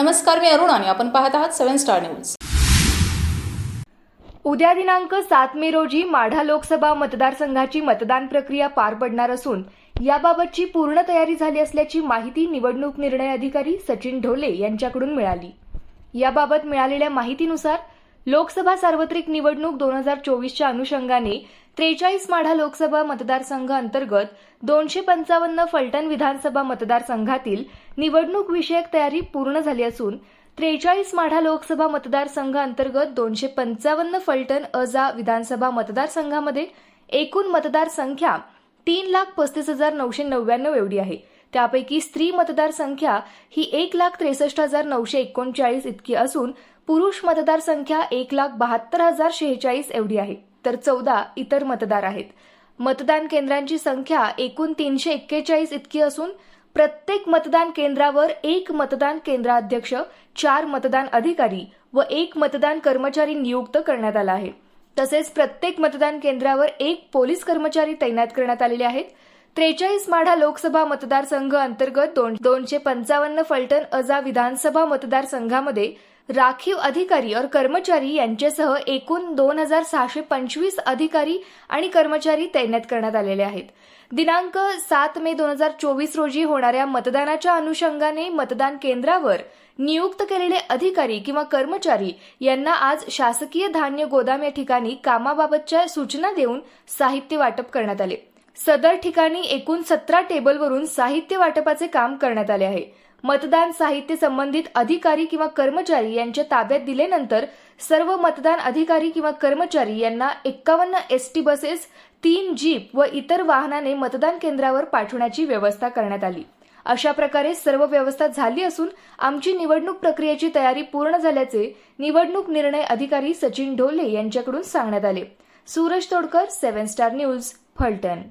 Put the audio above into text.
नमस्कार मी अरुण आणि आपण पाहत आहात सेव्हन स्टार न्यूज. उद्या दिनांक सात मे रोजी माढा लोकसभा मतदारसंघाची मतदान प्रक्रिया पार पडणार असून याबाबतची पूर्ण तयारी झाली असल्याची माहिती निवडणूक निर्णय अधिकारी सचिन ढोले यांच्याकडून मिळाली. याबाबत मिळालेल्या माहितीनुसार लोकसभा सार्वत्रिक निवडणूक दोन हजार चोवीसच्या अनुषंगाने त्रेचाळीस माढा लोकसभा मतदारसंघ अंतर्गत दोनशे पंचावन्न फलटण विधानसभा मतदारसंघातील निवडणूक विषयक तयारी पूर्ण झाली असून त्रेचाळीस माढा लोकसभा मतदारसंघ अंतर्गत दोनशे पंचावन्न फलटण अजा विधानसभा मतदारसंघामध्ये एकूण मतदारसंख्या तीन लाख पस्तीस हजार नऊशे नव्याण्णव एवढी आहे. त्यापैकी स्त्री मतदारसंख्या ही एक लाख त्रेसष्ट हजार नऊशे एकोणचाळीस इतकी असून पुरुष मतदारसंख्या एक लाख बहात्तर हजार शेहेचाळीस एवढी आहे. तर चौदा इतर मतदार आहेत. मतदान केंद्रांची संख्या एकूण तीनशे एक्केचाळीस इतकी असून प्रत्येक मतदान केंद्रावर एक मतदान केंद्राध्यक्ष चार मतदान अधिकारी व एक मतदान कर्मचारी नियुक्त करण्यात आला आहे. तसेच प्रत्येक मतदान केंद्रावर एक पोलीस कर्मचारी तैनात करण्यात आलेले आहेत. त्रेचाळीस माढा लोकसभा मतदारसंघ अंतर्गत दोन दोनशे पंचावन्न फलटण अजा विधानसभा मतदारसंघामध्ये राखीव अधिकारी और कर्मचारी यांच्यासह एकूण दोन हजार सहाशे पंचवीस अधिकारी आणि कर्मचारी तैनात करण्यात आलेले आहेत. दिनांक सात मे दोन हजार चोवीस रोजी होणाऱ्या मतदानाच्या अनुषंगाने मतदान केंद्रावर नियुक्त केलेले अधिकारी किंवा कर्मचारी यांना आज शासकीय धान्य गोदाम या ठिकाणी कामाबाबतच्या सूचना देऊन साहित्य वाटप करण्यात आले. सदर ठिकाणी एकूण सतरा टेबलवरून साहित्य वाटपाचे काम करण्यात आले आहे. मतदान साहित्य संबंधित अधिकारी किंवा कर्मचारी यांच्या ताब्यात दिल्यानंतर सर्व मतदान अधिकारी किंवा कर्मचारी यांना एक्कावन्न एस टी बसेस तीन जीप व इतर वाहनाने मतदान केंद्रावर पाठवण्याची व्यवस्था करण्यात आली. अशा प्रकारे सर्व व्यवस्था झाली असून आमची निवडणूक प्रक्रियेची तयारी पूर्ण झाल्याचे निवडणूक निर्णय अधिकारी सचिन ढोले यांच्याकडून सांगण्यात आले. Suraj Todkar seven star news Phaltan.